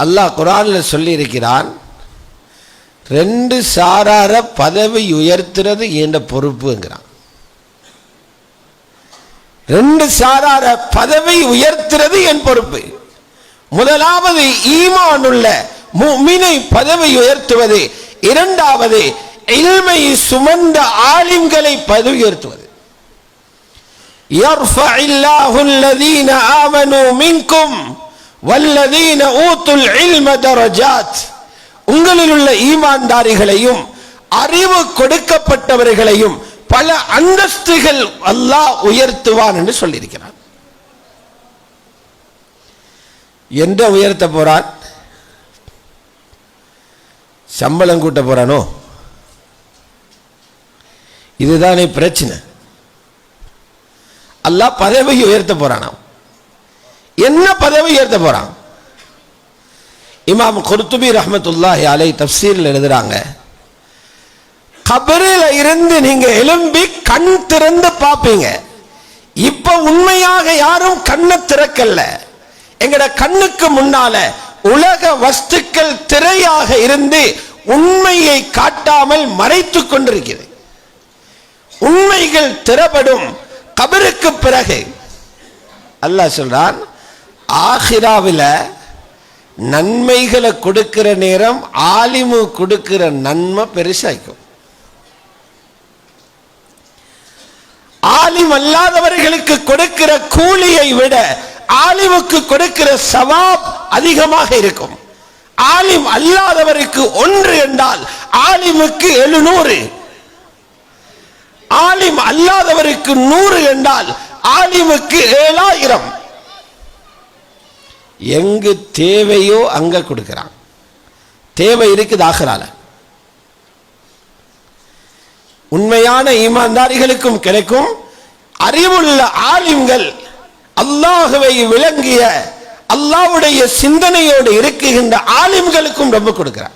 அல்லாஹ் குரானில் சொல்லியிருக்கிறான் ரெண்டு சாரார பதவி உயர்த்துறது என்ற பொறுப்புங்கிறான் ரெண்டு சாரார பதவி உயர்த்துறது என் பொறுப்பு முதலாவது ஈமான் உள்ள முஃமினை பதவி உயர்த்துவது இரண்டாவது இல்மை சுமந்த ஆலிம்களை பதவி உயர்த்துவது يرفع الله الذين آمنوا منكم வல்லதீன ஊத்துல் இல்ம தரஜாத். உங்களில் உள்ள ஈமான்தாரிகளையும் அறிவு கொடுக்கப்பட்டவர்களையும் பல அந்தஸ்துகள் அல்லாஹ் உயர்த்துவான் என்று சொல்லியிருக்கிறான். எந்த உயர்த்த போறான்? சம்பளம் கூட்ட போறானோ? இதுதானே பிரச்சனை. அல்லாஹ் பதவி உயர்த்த போறானாம். என்ன பதவி ஏற்ற போறான்? இமாம் குர்துபி ரஹமத்துல்லாஹி அலை தப்சீரில் எழுதுறாங்க கபரில் இருந்து நீங்க எழும்பி கண் திறந்து பார்ப்பீங்க இப்ப உண்மையாக யாரும் கண்ணை திறக்கல. எங்கட கண்ணுக்கு முன்னால உலக வஸ்துக்கள் திரையாக இருந்து உண்மையை காட்டாமல் மறைத்துக் கொண்டிருக்கிறது. உண்மைகள் திறப்படும் கபருக்கு பிறகு. அல்லாஹ் சொல்றான் ஆஹிராவில் நன்மைகளை கொடுக்கிற நேரம் ஆலிமு கொடுக்கிற நன்மை பெருசாய்க்கும். ஆலிம் அல்லாதவர்களுக்கு கொடுக்கிற கூலியை விட ஆலிமுக்கு கொடுக்கிற சவாப் அதிகமாக இருக்கும். ஆலிம் அல்லாதவருக்கு ஒன்று என்றால் ஆலிமுக்கு எழுநூறு. ஆலிம் அல்லாதவருக்கு நூறு என்றால் ஆலிமுக்கு ஏழாயிரம். எங்கு தேவையோ அங்க கொடுக்குறான். தேவை இருக்குது ஆகிறால உண்மையான ஈமான்தாரிகளுக்கும் கிடைக்கும். அறிவுள்ள ஆலிம்கள் அல்லாஹுவை விளங்கிய அல்லாவுடைய சிந்தனையோடு இருக்குகின்ற ஆலிம்களுக்கும் ரொம்ப கொடுக்கிறார்